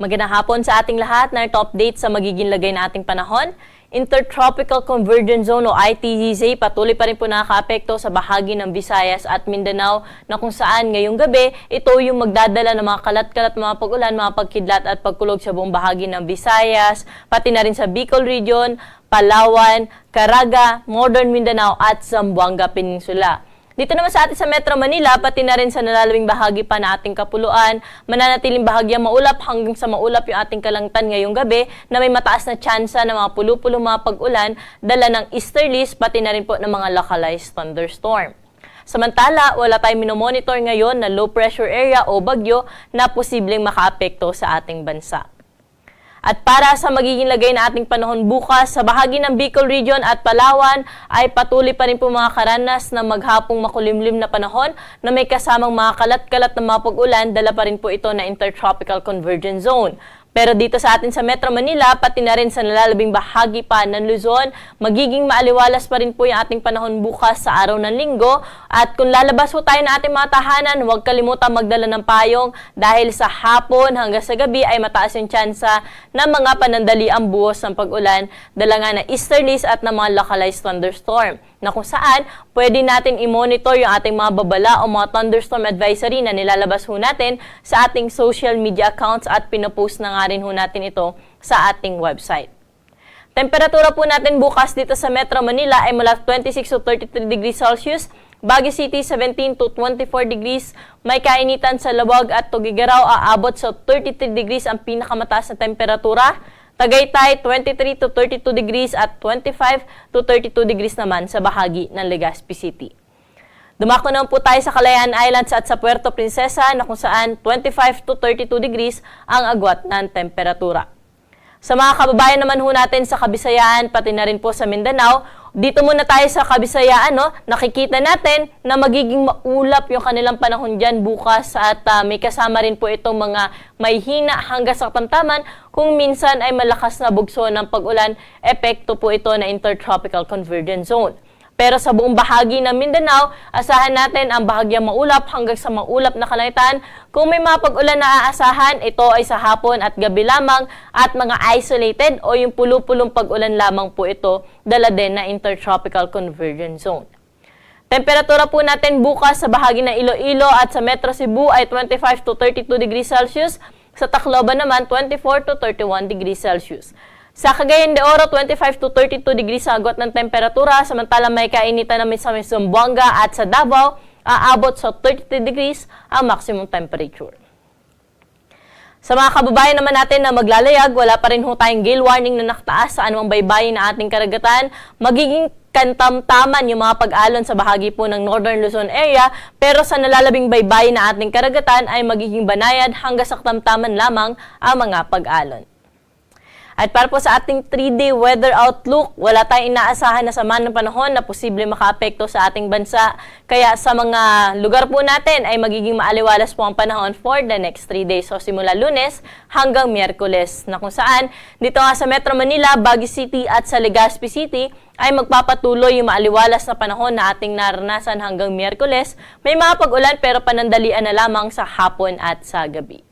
Magandang hapon sa ating lahat na ito update sa magiging lagay na ating panahon. Intertropical Convergence Zone o ITZZ patuloy pa rin po nakakaapekto sa bahagi ng Visayas at Mindanao na kung saan ngayong gabi ito yung magdadala ng mga kalat-kalat mga pag-ulan, mga pagkidlat at pagkulog sa buong bahagi ng Visayas, pati na rin sa Bicol Region, Palawan, Caraga, Northern Mindanao at Zamboanga Peninsula. Dito naman sa atin sa Metro Manila, pati na rin sa nalalawing bahagi pa na ating kapuluan, mananatiling bahagyang maulap hanggang sa maulap yung ating kalangtan ngayong gabi na may mataas na tsansa ng mga pulo-pulo mga pag-ulan, dala ng easterlies, pati na rin po ng mga localized thunderstorm. Samantala, wala tayong minomonitor ngayon na low pressure area o bagyo na posibleng makaapekto sa ating bansa. At para sa magiging lagay na ating panahon bukas, sa bahagi ng Bicol Region at Palawan ay patuloy pa rin po mga karanas na maghapong makulimlim na panahon na may kasamang mga kalat-kalat na mga pag-ulan, dala pa rin po ito na Intertropical Convergence Zone. Pero dito sa atin sa Metro Manila, pati na rin sa nalalabing bahagi pa ng Luzon, magiging maaliwalas pa rin po yung ating panahon bukas sa araw ng linggo. At kung lalabas po tayo ng ating mga tahanan, huwag kalimutan magdala ng payong dahil sa hapon hanggang sa gabi ay mataas yung tsansa ng mga panandali ang buhos ng pag-ulan, dala nga na easterlies at ng mga localized thunderstorm na kung saan pwede natin i-monitor yung ating mga babala o mga thunderstorm advisory na nilalabas ho natin sa ating social media accounts at pinopost na nga rin ho natin ito sa ating website. Temperatura po natin bukas dito sa Metro Manila ay mula 26 to 33 degrees Celsius, Baguio City 17 to 24 degrees, may kainitan sa Lawag at Tugigaraw aabot sa 33 degrees ang pinakamataas na temperatura. Tagaytay 23 to 32 degrees at 25 to 32 degrees naman sa bahagi ng Legazpi City. Dumako naman po tayo sa Calayan Islands at sa Puerto Princesa na kung saan 25 to 32 degrees ang agwat ng temperatura. Sa mga kababayan naman ho natin sa Kabisayaan, pati na rin po sa Mindanao, dito muna tayo sa Kabisayaan, no? nakikita natin na magiging maulap yung kanilang panahon dyan bukas at ah, may kasama rin po itong mga may hina hanggang sa katamtaman kung minsan ay malakas na bugso ng pag-ulan, epekto po ito na Intertropical Convergence Zone. Pero sa buong bahagi ng Mindanao, asahan natin ang bahagyang maulap hanggang sa maulap na kalangitan. Kung may mga pag-ulan na aasahan, ito ay sa hapon at gabi lamang at mga isolated o yung pulo-pulong pag-ulan lamang po ito, dala din na Intertropical Convergence Zone. Temperatura po natin bukas sa bahagi ng Iloilo at sa Metro Cebu ay 25 to 32 degrees Celsius. Sa Tacloban naman, 24 to 31 degrees Celsius. Sa Cagayan de Oro, 25 to 32 degrees sa agot ng temperatura, samantalang may kainitan namin sa Zamboanga at sa Davao, aabot sa 33 degrees ang maximum temperature. Sa mga kababayan naman natin na maglalayag, wala pa rin ho tayong gale warning na nakataas sa anumang baybayin na ating karagatan. Magiging kantamtaman yung mga pag-alon sa bahagi po ng Northern Luzon area, pero sa nalalabing baybayin na ating karagatan ay magiging banayad hanggang sa katamtaman lamang ang mga pag-alon. At para po sa ating 3-day weather outlook, wala tayong inaasahan na sama ng panahon na posible makaapekto sa ating bansa. Kaya sa mga lugar po natin ay magiging maaliwalas po ang panahon for the next 3 days. So simula lunes hanggang miyerkules na kung saan dito nga sa Metro Manila, Baguio City at sa Legazpi City ay magpapatuloy yung maaliwalas na panahon na ating naranasan hanggang miyerkules. May mga pag-ulan pero panandalian na lamang sa hapon at sa gabi.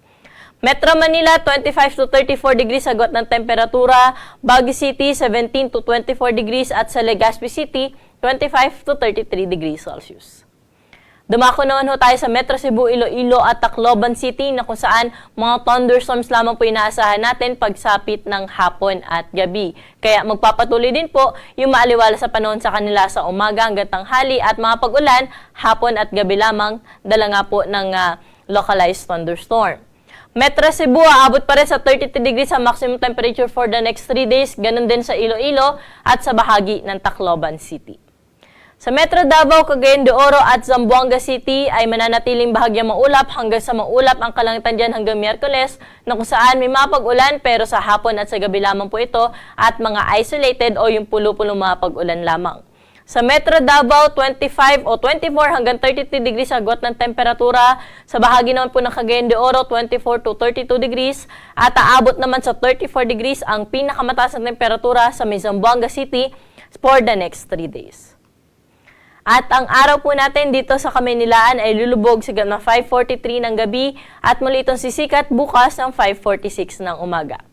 Metro Manila, 25 to 34 degrees agwat ng temperatura. Baguio City, 17 to 24 degrees. At sa Legazpi City, 25 to 33 degrees Celsius. Dumako naman ho tayo sa Metro Cebu, Iloilo at Tacloban City na kung saan mga thunderstorms lamang po inaasahan natin pagsapit ng hapon at gabi. Kaya magpapatuloy din po yung maaliwala sa panahon sa kanila sa umaga hanggang tanghali at mga pag-ulan hapon at gabi lamang dala nga po ng ah, localized thunderstorm. Metro Cebu, aabot pa rin sa 33 degrees ang maximum temperature for the next 3 days. Ganun din sa Iloilo at sa bahagi ng Tacloban City. Sa Metro Davao, Cagayan de Oro at Zamboanga City ay mananatiling bahagyang maulap hanggang sa maulap ang kalangitan dyan hanggang Miyerkules na kung saan may mga pag-ulan pero sa hapon at sa gabi lamang po ito at mga isolated o yung pulo-pulo mga pag-ulan lamang. Sa Metro Davao, 25 o 24 hanggang 33 degrees agwat ng temperatura. Sa bahagi naman po ng Cagayan de Oro, 24 to 32 degrees. At aabot naman sa 34 degrees ang pinakamataas na temperatura sa may Zamboanga City for the next 3 days. At ang araw po natin dito sa Kamenilaan ay lulubog sa mga 5.43 ng gabi at muli itong sisikat bukas ng 5.46 ng umaga.